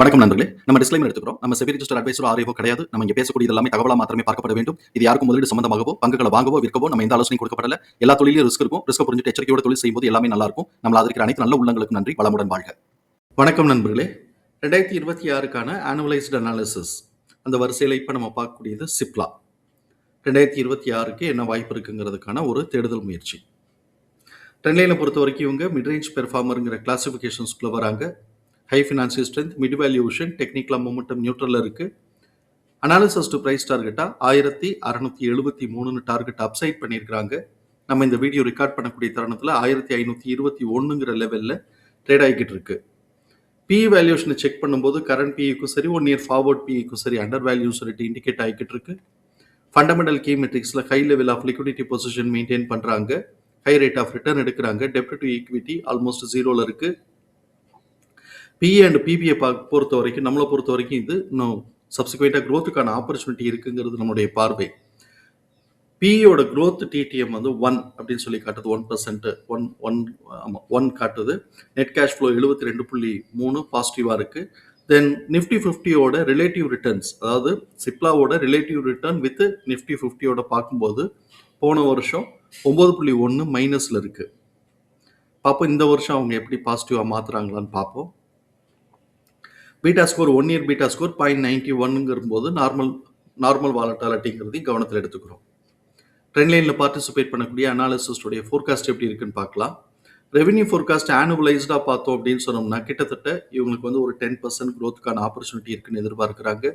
வணக்கம் நண்பர்களே. நம்ம டிஸ்க்ளைமர் எடுத்துக்கிறோம். நம்ம செபி ரிஜிஸ்டர் அட்வைசர் ஆரியோ கிடையாது. நம்ம இங்க பேசக்கூடிய எல்லாமே தகவலா மாத்திரமே பார்க்கப்பட வேண்டும். இது யாருக்கும் முதலீடு சம்பந்தமாகவோ பங்குகளை வாங்கவோ விற்கவோ நம்ம எந்த ஆலோசனை கொடுக்கப்படல. எல்லா தொழிலும் ரிஸ்க் இருக்கும். ரிஸ்க் புரிஞ்சுட்டு எச்சரிக்கையோட தொழில் செய்யும்போது எல்லாமே நல்லா இருக்கும். நம்ம அதற்கு அனைத்து நல்ல உள்ளங்களுக்கு நன்றி. வளமுடன் வாழ்க. வணக்கம் நண்பர்களே. ரெண்டாயிரத்தி இருபத்தி ஆறுக்கான ஆனுவலைஸ்டு அனாலிசிஸ் அந்த வரிசையில் இப்போ நம்ம பார்க்கக்கூடியது சிப்லா ரெண்டாயிரத்தி இருபத்தி ஆறுக்கு என்ன வாய்ப்பு இருக்குங்கிறதுக்கான ஒரு தேடுதல் முயற்சி. ட்ரெண்ட்லைனை பொறுத்த வரைக்கும் இவங்க மிட்ரேஞ்ச் பெர்ஃபார்மருங்கிற கிளாசிஃபிகேஷன்ஸ்குள்ளே வராங்க. High financial strength mid valuation டெக்னிக்கலாக மொமெண்டம் நியூட்ரலில் இருக்குது அனாலிசஸ் டு ப்ரைஸ் டார்கெட்டாக ஆயிரத்தி அறநூற்றி எழுபத்தி மூணுன்னு டார்கெட் அப்சைட் பண்ணியிருக்கிறாங்க நம்ம இந்த வீடியோ ரெக்கார்ட் பண்ணக்கூடிய தருணத்தில் ஆயிரத்தி ஐநூற்றி இருபத்தி ஒன்றுங்கிற லெவலில் ட்ரேட் ஆகிக்கிட்டு இருக்கு. பிஇ வேல்யூஷனை செக் பண்ணும்போது கரண்ட் பிஇக்கும் சரி ஒன் இயர் ஃபார்வர்ட் பிஇக்கும் சரி அண்டர் வேல்யூ சொல்லிட்டு இண்டிகேட் ஆகிக்கிட்டு இருக்கு. Fundamental key மெட்ரிக்ஸில் high level of liquidity position maintain பண்ணுறாங்க ஹை ரேட் ஆஃப் ரிட்டர்ன் எடுக்கிறாங்க. டெப்ட் டு ஈக்விட்டி ஆல்மோஸ்ட் ஜீரோவில் இருக்குது பிஏ அண்ட் பிபிஏ பொறுத்த வரைக்கும் நம்மளை பொறுத்த வரைக்கும் இது இன்னும் சப்சிக்வெண்ட்டாக க்ரோத்துக்கான ஆப்பர்ச்சுனிட்டி இருக்குங்கிறது நம்மளுடைய பார்வை. பிஇயோட க்ரோத் டிடிஎம் வந்து ஒன் அப்படின்னு சொல்லி காட்டுது ஒன் பர்சன்ட் ஒன் ஒன் ஆமாம் ஒன் காட்டுது. நெட் கேஷ் ஃப்ளோ எழுபத்தி ரெண்டு புள்ளி மூணு பாசிட்டிவாக இருக்குது தென் நிஃப்டி ஃபிஃப்டியோட ரிலேட்டிவ் ரிட்டர்ன்ஸ் அதாவது சிப்லாவோட ரிலேட்டிவ் ரிட்டர்ன் வித் நிஃப்டி ஃபிஃப்டியோட பார்க்கும்போது போன வருஷம் ஒம்பது புள்ளி ஒன்று மைனஸில் இருக்குது பார்ப்போம் இந்த வருஷம் அவங்க எப்படி பாசிட்டிவாக மாற்றுறாங்களான்னு பார்ப்போம் beta score one year beta score point ninety ஒன்னுங்கிற போது நார்மல் நார்மல் வாலட்டாலிட்டிங்கிறதையும் கவனத்தில் எடுத்துக்கிறோம். ட்ரெண்ட் லைனில் பார்ட்டிசிபேட் பண்ணக்கூடிய அனாலிசிஸ்டுடைய ஃபோர்காஸ்ட் எப்படி இருக்குன்னு பார்க்கலாம். ரெவன்யூ ஃபோர்காஸ்ட் ஆனுவலைஸ்டாக பார்த்தோம் அப்படின்னு சொன்னோம்னா கிட்டத்தட்ட இவங்களுக்கு வந்து ஒரு டென் பர்சன்ட் க்ரோத்துக்கான ஆப்பர்ச்சுனிட்டி இருக்குன்னு எதிர்பார்க்குறாங்க.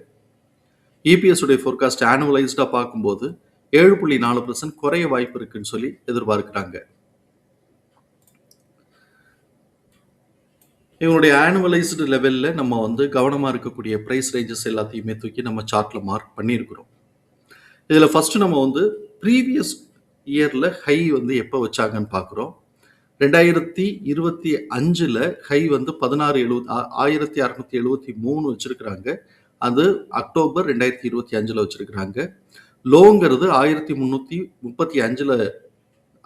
இபிஎஸ் உடைய ஃபோர்காஸ்ட் ஆனுவலைஸ்டாக பார்க்கும்போது ஏழு புள்ளி நாலு பர்சன்ட் குறைய வாய்ப்பு இருக்குன்னு சொல்லி எதிர்பார்க்குறாங்க. இவங்களுடைய ஆனுவலைஸ்டு லெவலில் நம்ம வந்து கவனமாக இருக்கக்கூடிய ப்ரைஸ் ரேஞ்சஸ் எல்லாத்தையுமே தூக்கி நம்ம சார்ட்டில் மார்க் பண்ணியிருக்கிறோம். இதில் ஃபஸ்ட்டு நம்ம வந்து ப்ரீவியஸ் இயரில் ஹை வந்து எப்போ வச்சாங்கன்னு பார்க்குறோம். ரெண்டாயிரத்தி இருபத்தி அஞ்சில் ஹை வந்து பதினாறு எழுபத் ஆயிரத்தி அறநூற்றி எழுபத்தி மூணு வச்சுருக்குறாங்க. அது அக்டோபர் ரெண்டாயிரத்தி இருபத்தி அஞ்சில் வச்சுருக்குறாங்க. லோங்கிறது ஆயிரத்தி முந்நூற்றி முப்பத்தி அஞ்சில்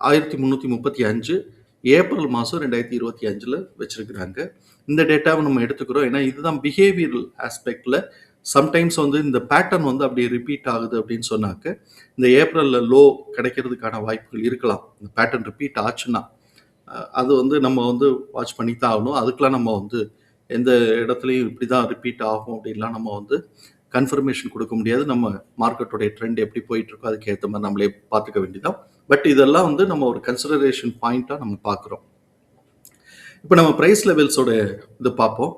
ஆயிரத்தி முந்நூற்றி முப்பத்தி அஞ்சு ஏப்ரல் மாதம் ரெண்டாயிரத்தி இருபத்தி அஞ்சில் வச்சுருக்குறாங்க. இந்த டேட்டாவை நம்ம எடுத்துக்கிறோம். ஏன்னா இதுதான் பிஹேவியரல் ஆஸ்பெக்டில் சம்டைம்ஸ் வந்து இந்த பேட்டர்ன் வந்து அப்படி ரிப்பீட் ஆகுது அப்படின்னு சொன்னாக்க இந்த ஏப்ரலில் லோ கிடைக்கிறதுக்கான வாய்ப்புகள் இருக்கலாம். இந்த பேட்டர்ன் ரிப்பீட் ஆச்சுன்னா அது வந்து நம்ம வந்து வாட்ச் பண்ணி தான் ஆகணும். அதுக்கெலாம் நம்ம வந்து எந்த இடத்துலையும் இப்படி தான் ரிப்பீட் ஆகும் அப்படின்லாம் நம்ம வந்து கன்ஃபர்மேஷன் கொடுக்க முடியாது. நம்ம மார்க்கெட்டோடைய ட்ரெண்ட் எப்படி போயிட்டு இருக்கோ மாதிரி நம்மளே பார்த்துக்க வேண்டியதான் பட் இதெல்லாம் வந்து நம்ம ஒரு கன்சிடரேஷன் பாயிண்ட்டாக நம்ம பார்க்குறோம். இப்போ நம்ம ப்ரைஸ் லெவல்ஸோட இது பார்ப்போம்.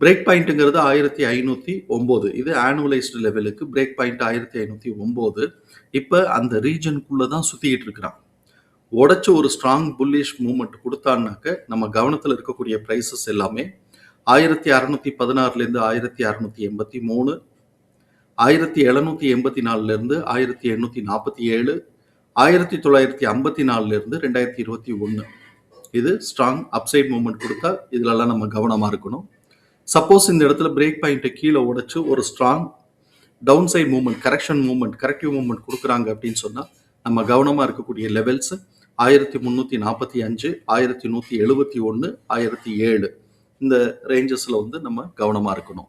பிரேக் பாயிண்ட்டுங்கிறது ஆயிரத்தி ஐநூற்றி ஒம்பது. இது ஆனுவலைஸ்டு லெவலுக்கு பிரேக் பாயிண்ட் ஆயிரத்தி ஐநூற்றி ஒம்பது. இப்போ அந்த ரீஜனுக்குள்ளே தான் சுற்றிக்கிட்டு இருக்கிறான். உடச்சி ஒரு ஸ்ட்ராங் புல்லிஷ் மூமெண்ட் கொடுத்தான்னாக்க நம்ம கவனத்தில் இருக்கக்கூடிய ப்ரைஸஸ் எல்லாமே ஆயிரத்தி அறநூற்றி பதினாறுலேருந்து ஆயிரத்தி அறநூற்றி எண்பத்தி மூணு ஆயிரத்தி எழுநூற்றி எண்பத்தி நாலுலேருந்து ஆயிரத்தி எண்ணூற்றி நாற்பத்தி ஏழு ஆயிரத்தி தொள்ளாயிரத்தி ஐம்பத்தி நாலுலேருந்து ரெண்டாயிரத்தி இருபத்தி ஒன்று இது ஸ்ட்ராங் அப்சைட் மூமெண்ட் கொடுத்தா இதிலெல்லாம் நம்ம கவனமாக இருக்கணும். சப்போஸ் இந்த இடத்துல பிரேக் பாயிண்ட்டை கீழே உடைச்சு ஒரு strong downside moment correction moment corrective moment கொடுக்குறாங்க அப்படின்னு சொன்னால் நம்ம கவனமாக இருக்கக்கூடிய லெவல்ஸ் ஆயிரத்தி முந்நூற்றி நாற்பத்தி அஞ்சு ஆயிரத்தி நூற்றி எழுபத்தி ஒன்று ஆயிரத்தி ஏழு. இந்த ரேஞ்சஸில் வந்து நம்ம கவனமாக இருக்கணும்.